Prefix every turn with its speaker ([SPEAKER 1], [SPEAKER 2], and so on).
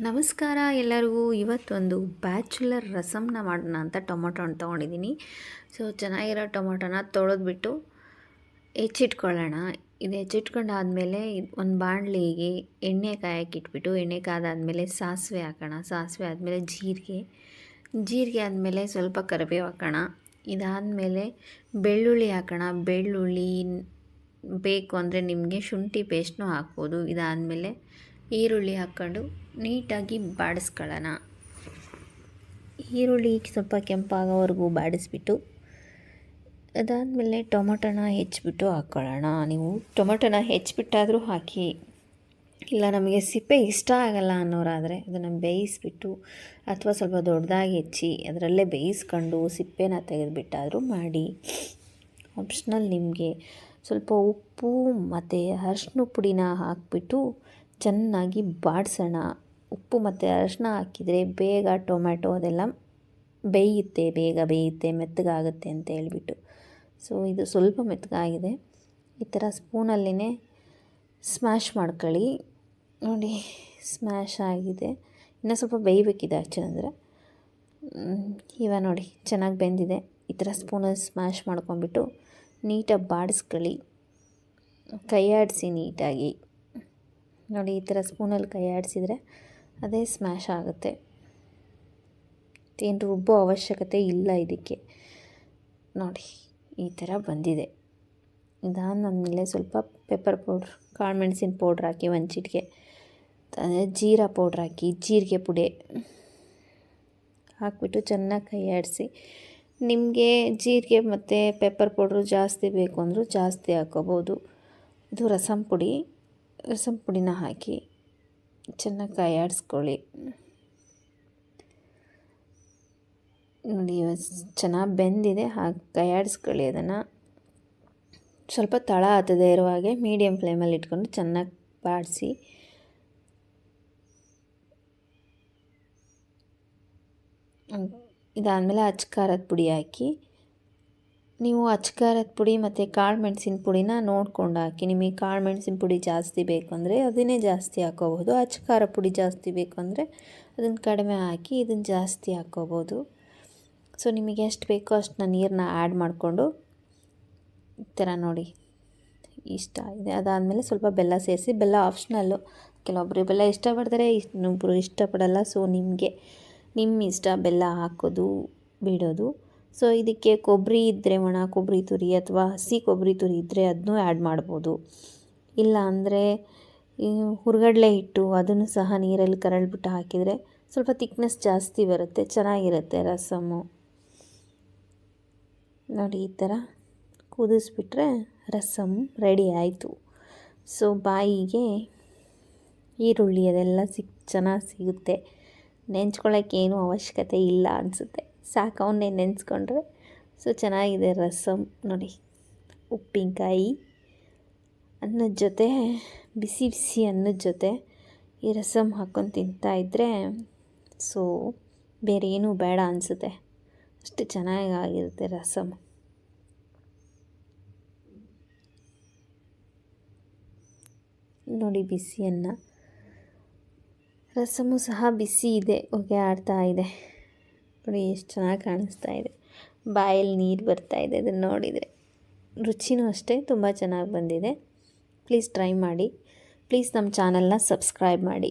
[SPEAKER 1] ನಮಸ್ಕಾರ ಎಲ್ಲರಿಗೂ. ಇವತ್ತೊಂದು ಬ್ಯಾಚುಲರ್ ರಸಮ್ನ ಮಾಡೋಣ ಅಂತ ಟೊಮೊಟೊ ಹಣ್ಣು ತೊಗೊಂಡಿದ್ದೀನಿ. ಸೊ, ಚೆನ್ನಾಗಿರೋ ಟೊಮೊಟೊನ ತೊಳೆದ್ಬಿಟ್ಟು ಹೆಚ್ಚಿಟ್ಕೊಳ್ಳೋಣ. ಇದು ಹೆಚ್ಚಿಟ್ಕೊಂಡಾದಮೇಲೆ ಒಂದು ಬಾಣಲಿಗೆ ಎಣ್ಣೆ ಕಾಯಕ್ಕೆ ಇಟ್ಬಿಟ್ಟು ಎಣ್ಣೆ ಕಾದಾದಮೇಲೆ ಸಾಸಿವೆ ಹಾಕೋಣ. ಸಾಸಿವೆ ಆದಮೇಲೆ ಜೀರಿಗೆ. ಜೀರಿಗೆ ಆದಮೇಲೆ ಸ್ವಲ್ಪ ಕರಿಬೇವು ಹಾಕೋಣ. ಇದಾದಮೇಲೆ ಬೆಳ್ಳುಳ್ಳಿ ಹಾಕೋಣ. ಬೆಳ್ಳುಳ್ಳಿ ಬೇಕು ಅಂದರೆ ನಿಮಗೆ ಶುಂಠಿ ಪೇಸ್ಟ್ನೂ ಹಾಕ್ಬೋದು. ಇದಾದಮೇಲೆ ಈರುಳ್ಳಿ ಹಾಕ್ಕೊಂಡು ನೀಟಾಗಿ ಬಾಡಿಸ್ಕೊಳ್ಳೋಣ. ಈರುಳ್ಳಿ ಸ್ವಲ್ಪ ಕೆಂಪಾಗೋವರೆಗೂ ಬಾಡಿಸ್ಬಿಟ್ಟು, ಅದಾದಮೇಲೆ ಟೊಮೊಟೊನ ಹೆಚ್ಚಿಬಿಟ್ಟು ಹಾಕ್ಕೊಳ್ಳೋಣ. ನೀವು ಟೊಮೊಟೊನ ಹೆಚ್ಚಿಬಿಟ್ಟಾದರೂ ಹಾಕಿ, ಇಲ್ಲ ನಮಗೆ ಸಿಪ್ಪೆ ಇಷ್ಟ ಆಗಲ್ಲ ಅನ್ನೋರಾದರೆ ಅದನ್ನು ಬೇಯಿಸ್ಬಿಟ್ಟು ಅಥವಾ ಸ್ವಲ್ಪ ದೊಡ್ಡದಾಗಿ ಹೆಚ್ಚಿ ಅದರಲ್ಲೇ ಬೇಯಿಸ್ಕೊಂಡು ಸಿಪ್ಪೆನ ತೆಗೆದುಬಿಟ್ಟಾದರೂ ಮಾಡಿ. ಆಪ್ಷನಲ್ ನಿಮಗೆ ಸ್ವಲ್ಪ ಉಪ್ಪು ಮತ್ತು ಅರ್ಶಿನ ಪುಡಿನ ಹಾಕಿಬಿಟ್ಟು ಚೆನ್ನಾಗಿ ಬಾಡಿಸೋಣ. ಉಪ್ಪು ಮತ್ತು ಅರಶಿನ ಹಾಕಿದರೆ ಬೇಗ ಟೊಮ್ಯಾಟೊ ಅದೆಲ್ಲ ಬೇಯುತ್ತೆ, ಬೇಗ ಬೇಯುತ್ತೆ, ಮೆತ್ತಗಾಗುತ್ತೆ ಅಂತ ಹೇಳ್ಬಿಟ್ಟು. ಸೊ ಇದು ಸ್ವಲ್ಪ ಮೆತ್ತಗಾಗಿದೆ. ಈ ಥರ ಸ್ಪೂನಲ್ಲೇ ಸ್ಮ್ಯಾಶ್ ಮಾಡ್ಕೊಳ್ಳಿ. ನೋಡಿ, ಸ್ಮ್ಯಾಶ್ ಆಗಿದೆ. ಇನ್ನೂ ಸ್ವಲ್ಪ ಬೇಯಬೇಕಿದೆ ಆ್ಯಕ್ಚುಲಿ ಇವಾಗ ನೋಡಿ, ಚೆನ್ನಾಗಿ ಬೆಂದಿದೆ. ಈ ಥರ ಸ್ಪೂನಲ್ಲಿ ಸ್ಮ್ಯಾಶ್ ಮಾಡ್ಕೊಂಬಿಟ್ಟು ನೀಟಾಗಿ ಬಾಡಿಸ್ಕೊಳ್ಳಿ. ಕೈಯಾಡಿಸಿ ನೀಟಾಗಿ. ನೋಡಿ ಈ ಥರ ಸ್ಪೂನಲ್ಲಿ ಕೈ ಆಡಿಸಿದರೆ ಅದೇ ಸ್ಮ್ಯಾಶ್ ಆಗುತ್ತೆ. ಏನು ರುಬ್ಬೋ ಅವಶ್ಯಕತೆ ಇಲ್ಲ ಇದಕ್ಕೆ. ನೋಡಿ, ಈ ಥರ ಬಂದಿದೆ. ಇದಾದಮೇಲೆ ಸ್ವಲ್ಪ ಪೆಪ್ಪರ್ ಪೌಡ್ರ್ ಕಾಳು ಮೆಣಸಿನ ಪೌಡ್ರ್ ಹಾಕಿ ಒಂದು ಚಿಟಿಕೆ, ಅಂದರೆ ಜೀರಾ ಪೌಡ್ರ್ ಹಾಕಿ, ಜೀರಿಗೆ ಪುಡಿ ಹಾಕ್ಬಿಟ್ಟು ಚೆನ್ನಾಗಿ ಕೈ ಆಡಿಸಿ ನಿಮಗೆ ಜೀರಿಗೆ ಮತ್ತು ಪೆಪ್ಪರ್ ಪೌಡ್ರು ಜಾಸ್ತಿ ಬೇಕು ಅಂದರೂ ಜಾಸ್ತಿ ಹಾಕೋಬೋದು. ಇದು ರಸಂ ಪುಡಿ. ರಸಮ್ ಪುಡಿನ ಹಾಕಿ ಚೆನ್ನಾಗಿ ಕಾಯಾಡಿಸ್ಕೊಳ್ಳಿ. ನೋಡಿ, ಚೆನ್ನಾಗಿ ಬೆಂದಿದೆ, ಹಾಗೆ ಕೈಯಾಡಿಸ್ಕೊಳ್ಳಿ ಅದನ್ನು. ಸ್ವಲ್ಪ ತಳ ಹತ್ತದೆ ಇರುವ ಹಾಗೆ ಮೀಡಿಯಮ್ ಫ್ಲೇಮಲ್ಲಿ ಇಟ್ಕೊಂಡು ಚೆನ್ನಾಗಿ ಬಾಡಿಸಿ. ಇದಾದಮೇಲೆ ಅಚ್ಚ ಖಾರದ ಪುಡಿ ಹಾಕಿ ನೀವು ಅಚ್ಚಕಾರದ ಪುಡಿ ಮತ್ತು ಕಾಳು ಮೆಣಸಿನ ಪುಡಿನ ನೋಡ್ಕೊಂಡು ಹಾಕಿ. ನಿಮಗೆ ಕಾಳು ಮೆಣಸಿನ ಪುಡಿ ಜಾಸ್ತಿ ಬೇಕು ಅಂದರೆ ಅದನ್ನೇ ಜಾಸ್ತಿ ಹಾಕೋಬೋದು ಅಚ್ಚಕಾರ ಪುಡಿ ಜಾಸ್ತಿ ಬೇಕು ಅಂದರೆ ಅದನ್ನು ಕಡಿಮೆ ಹಾಕಿ ಇದನ್ನು ಜಾಸ್ತಿ ಹಾಕೋಬೋದು ಸೊ, ನಿಮಗೆ ಎಷ್ಟು ಬೇಕೋ ಅಷ್ಟನ್ನ ನೀರನ್ನ ಆ್ಯಡ್ ಮಾಡಿಕೊಂಡು ಈ ಥರ ನೋಡಿ. ಇಷ್ಟ ಇದೆ ಅದಾದಮೇಲೆ ಸ್ವಲ್ಪ ಬೆಲ್ಲ ಸೇರಿಸಿ, ಬೆಲ್ಲ ಆಪ್ಷನಲ್ಲು ಕೆಲವೊಬ್ಬರು ಬೆಲ್ಲ ಇಷ್ಟಪಡ್ತಾರೆ ಇನ್ನೊಬ್ಬರು ಇಷ್ಟಪಡಲ್ಲ. ಸೊ, ನಿಮಗೆ ನಿಮ್ಮ ಇಷ್ಟ ಬೆಲ್ಲ ಹಾಕೋದು, ಬಿಡೋದು. ಸೊ ಇದಕ್ಕೆ ಕೊಬ್ಬರಿ ಇದ್ದರೆ ಒಣ ಕೊಬ್ಬರಿ ತುರಿ ಅಥವಾ ಹಸಿ ಕೊಬ್ಬರಿ ತುರಿ ಇದ್ದರೆ ಅದನ್ನೂ ಆ್ಯಡ್ ಮಾಡ್ಬೋದು. ಇಲ್ಲ ಅಂದರೆ ಹುರ್ಗಡ್ಲೆ ಹಿಟ್ಟು ಅದನ್ನು ಸಹ ನೀರಲ್ಲಿ ಕರಳ್ಬಿಟ್ಟು ಹಾಕಿದರೆ ಸ್ವಲ್ಪ ತಿಕ್ನೆಸ್ ಜಾಸ್ತಿ ಬರುತ್ತೆ, ಚೆನ್ನಾಗಿರುತ್ತೆ ರಸಮ್ಮು ನೋಡಿ, ಈ ಥರ ಕುದಿಸ್ಬಿಟ್ರೆ ರಸಮ್ ರೆಡಿ ಆಯಿತು. ಸೊ ಬಾಯಿಗೆ ಈರುಳ್ಳಿ ಅದೆಲ್ಲ ಸಿಕ್, ಚೆನ್ನಾಗಿ ಸಿಗುತ್ತೆ. ನೆಂಚ್ಕೊಳ್ಳೋಕೆ ಏನೂ ಅವಶ್ಯಕತೆ ಇಲ್ಲ ಅನಿಸುತ್ತೆ. ಸಾಕು ಅವನ್ನೇ ನೆನೆಸ್ಕೊಂಡ್ರೆ. ಸೊ ಚೆನ್ನಾಗಿದೆ ರಸಮ್ ನೋಡಿ, ಉಪ್ಪಿನಕಾಯಿ ಅನ್ನದ ಜೊತೆ, ಬಿಸಿ ಬಿಸಿ ಅನ್ನದ ಜೊತೆ ಈ ರಸಮ್ ಹಾಕ್ಕೊಂಡು ತಿಂತಾಯಿದ್ರೆ ಸೊ ಬೇರೆ ಏನೂ ಬೇಡ ಅನಿಸುತ್ತೆ. ಅಷ್ಟು ಚೆನ್ನಾಗಿರುತ್ತೆ ರಸಮ್ ನೋಡಿ, ಬಿಸಿ ಅನ್ನ. ರಸಮು ಸಹ ಬಿಸಿ ಇದೆ, ಹೊಗೆ ಆಡ್ತಾ ಇದೆ. ನೋಡಿ ಎಷ್ಟು ಚೆನ್ನಾಗಿ ಕಾಣಿಸ್ತಾ ಇದೆ. ಬಾಯಲ್ಲಿ ನೀರು ಬರ್ತಾ ಇದೆ ಅದನ್ನು ನೋಡಿದರೆ. ರುಚಿನೂ ಅಷ್ಟೇ, ತುಂಬ ಚೆನ್ನಾಗಿ ಬಂದಿದೆ. ಪ್ಲೀಸ್ ಟ್ರೈ ಮಾಡಿ. ಪ್ಲೀಸ್ ನಮ್ಮ ಚಾನಲ್ನ ಸಬ್ಸ್ಕ್ರೈಬ್ ಮಾಡಿ.